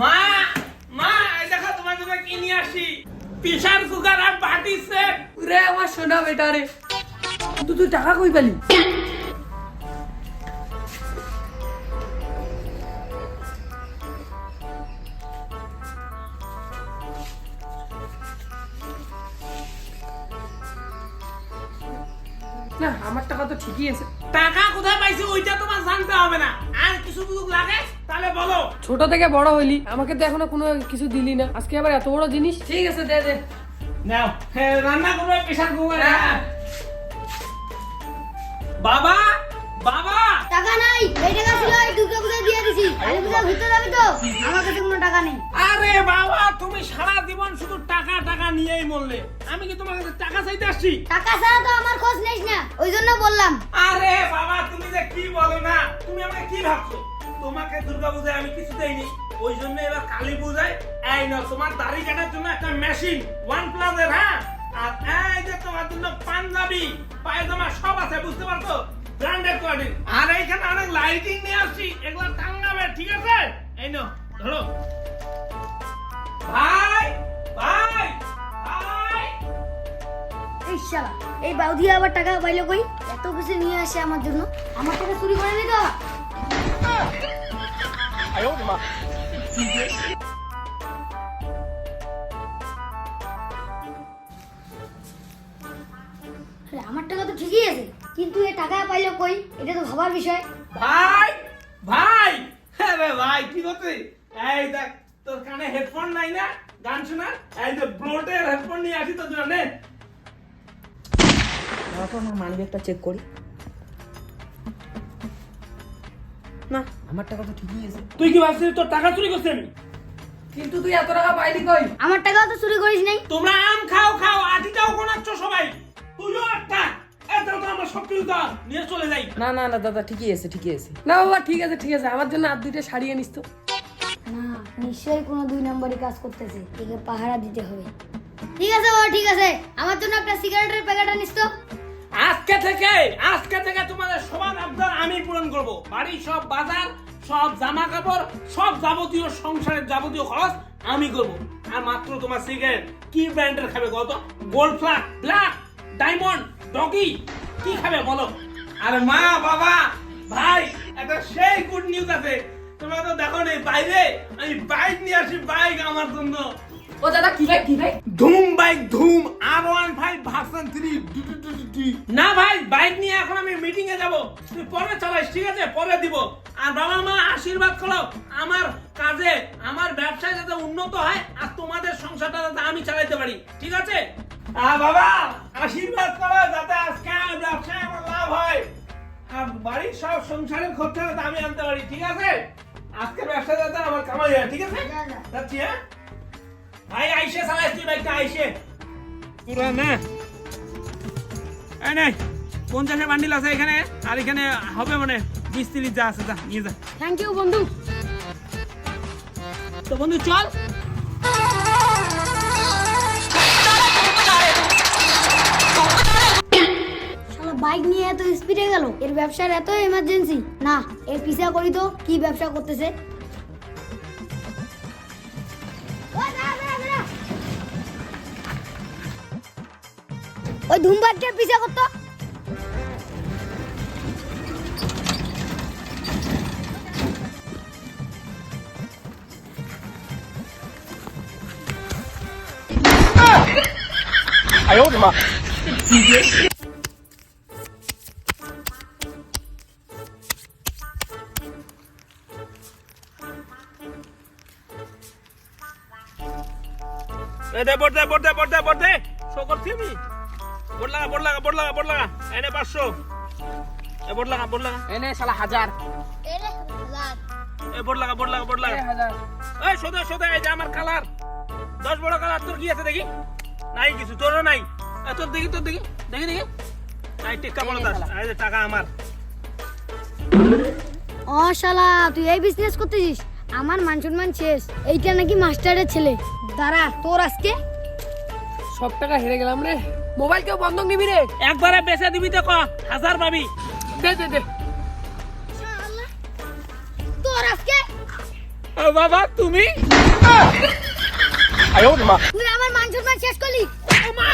মা মা দেখো তোমার জন্য কি নিয়ে আসি? প্রেসার কুকার আর বাটি সেট রে আমার সোনা বেটা রে তুই তুই টাকা কই পেলি? না আমার টাকা তো ঠিকই আছে। টাকা কোথায় পাইছি ওইটা তোমার জানতে হবে না। আর কিছু লাগে ছোট থেকে বড় হইলি আমাকে তো এখনও কোনো কিছু দিলি না। আজকে আবার এত বড় জিনিস? ঠিক আছে দে দে। নাও। হ্যাঁ, রান্না করবে প্রেশার কুকার বাবা বাবা! টাকা নাই। এই টাকা ছিল এই দুর্গা পূজা দিয়ে দিছি। আমি পূজা ঘুরতে যাবে তো? আমার কাছে কোনো টাকা নেই। আরে বাবা তুমি মরলে আমি কি তোমার কাছে টাকা চাইতে আসছি? টাকা ছাড়া তো আমার খোঁজ নেই না ওই জন্য বললাম। আরে বাবা তুমি যে কি বলো না? তুমি আমাকে কি ভাবছ? তোমাকে দুর্গা পূজায় আমি কিছু দেইনি। ওই জন্য এবার কালী পূজায় এই না তোমার দাড়ি কাটার জন্য একটা মেশিন ওয়ান প্লাস এর হ্যাঁ? আর এই যে তোমার জন্য পাঞ্জাবি পায়জামা সব আছে বুঝতে পারছ? ব্র্যান্ডেড কোয়ালিটি আর এইখানে অনেক লাইটিং নিয়ে আসছি এগুলো টাঙ্গাবে ঠিক আছে? এই নাও ধরো। শালা এই বাউদি আবার টাকা পাইলো কই? এত কিছু নিয়ে আসে আমার জন্য। আমার টাকা চুরি করে নিত আমার টাকা তো ঠিকই আছে, কিন্তু এ টাকা পাইলো কই? এটা তো ভাবার বিষয়। ভাই ভাই আরে ভাই, কি করতে এই দেখ, তোর কানে হেডফোন নাই না? গান শোনা? এই যে ব্লোটের হেডফোন নিয়ে আসি তোর জন্য। তারপর আমার মানি ব্যাগটা চেক করি। না আমার টাকা তো ঠিকই আছে। তুই কি ভাবছিস তোর টাকা চুরি করছিস আমি? কিন্তু তুই এত টাকা পাইলি কই? আমার টাকাও তো চুরি করিস নাই। তোমরা আম খাও খাও কোনাচ্ছ সবাই। তুইও একটা। না না না দাদা ঠিকই আছে ঠিকই আছে। না বাবা ঠিক আছে ঠিক আছে আমার জন্য আর দুইটা শাড়ি আনিস তো। না নিশ্চয়ই কোনো দুই নম্বরই কাজ করতেছে একে পাহারা দিতে হবে। ঠিক আছে বাবা ঠিক আছে আমার জন্য একটা সিগারেটের প্যাকেট আনিস তো। আজকে থেকে আজকে থেকে তোমাদের সমান আবদার আমি পূরণ করব। বাড়ির সব বাজার, সব জামা কাপড় সব যাবতীয় সংসারের যাবতীয় খরচ আমি করব। আর মাত্র তোমার সিগারেট কি ব্র্যান্ডের খাবে কত gold flake black diamond doggy কি খাবে বলো? আরে মা, বাবা, ভাই, একটা সেই গুড নিউজ আছে। তোমরা তো দেখো নি বাইরে আমি বাইক নিয়ে আসি বাইক আমার জন্য। ও দাদা কি ভাই কি ভাই? ধুম বাইক ধুম। আর ওয়ান ফাইভ ভার্সন থ্রি না ভাই বাইক নিয়ে এখন আমি মিটিং এ যাব। তুই পরে চালাইস ঠিক আছে? পরে দিব। আর বাবা মা আশীর্বাদ করো। আমার কাজে আমার ব্যবসায় যাতে উন্নত হয় আর তোমাদের সংসারটা যাতে আমি চালাইতে পারি। ঠিক আছে? আর বাবা আশীর্বাদ করো যাতে আজকে আমার ব্যবসায় আমার লাভ হয়। আর বাড়ির সব সংসারের খরচা আমি আনতে পারি ঠিক আছে? আজকে ব্যবসা যাতে আমার কামাই হয় ঠিক আছে? যা, যা। যাচ্ছি হ্যাঁ? ভাই আইসে চালাইস তুই বাইকটা আইসে। পুরা না। এই নে পঞ্চাশের বান্ডিল আছে এখানে আর এখানে হবে মানে বিশ তিরিশ যা আছে যা নিয়ে যা। থ্যাংক ইউ বন্ধু। তো বন্ধু চল। বাইক নিয়ে এত স্পিডে গেল? এর ব্যবসার এত এমার্জেন্সি না এর পিছা করি তো কি ব্যবসা করতেছে? ওই দাঁড়া, দাঁড়া, দাঁড়া। ওই ধুমবাটটার পিছা করতো এই দে বোর্ড দে বোর্ড দে বোর্ড দে বোর্ড দে শো করছি আমি বোর্ড লাগা বোর্ড লাগা বোর্ড লাগা বোর্ড লাগা এনে পাঁচশো। এ বোর্ড লাগা বোর্ড লাগা এনে শালা হাজার। এ বোর্ড লাগা বোর্ড লাগা বোর্ড লাগা এই সোদে সোদে এই যে আমার কালার। দশ বড় কালার তোর কি আছে দেখি? নাই কিছু তোরও নাই। তোর দেখি তোর দেখি। দেখি দেখি। নাই টিক্কা বড় দাস এই যে টাকা আমার। ও শালা তুই এই বিজনেস করতেছিস? আমার মান সম্মান শেষ। এইটা নাকি মাস্টারের ছেলে। দাঁড়া তোর আজকে? সব টাকা হেরে গেলাম রে। মোবাইল কেউ বন্ধক নিবি রে? একবারে বেচে দিবি তো ক হাজার পাবি। দে দে দে। তোর আজকে বাবা তুমি? আয়ো মাংস শেষ করলি। মা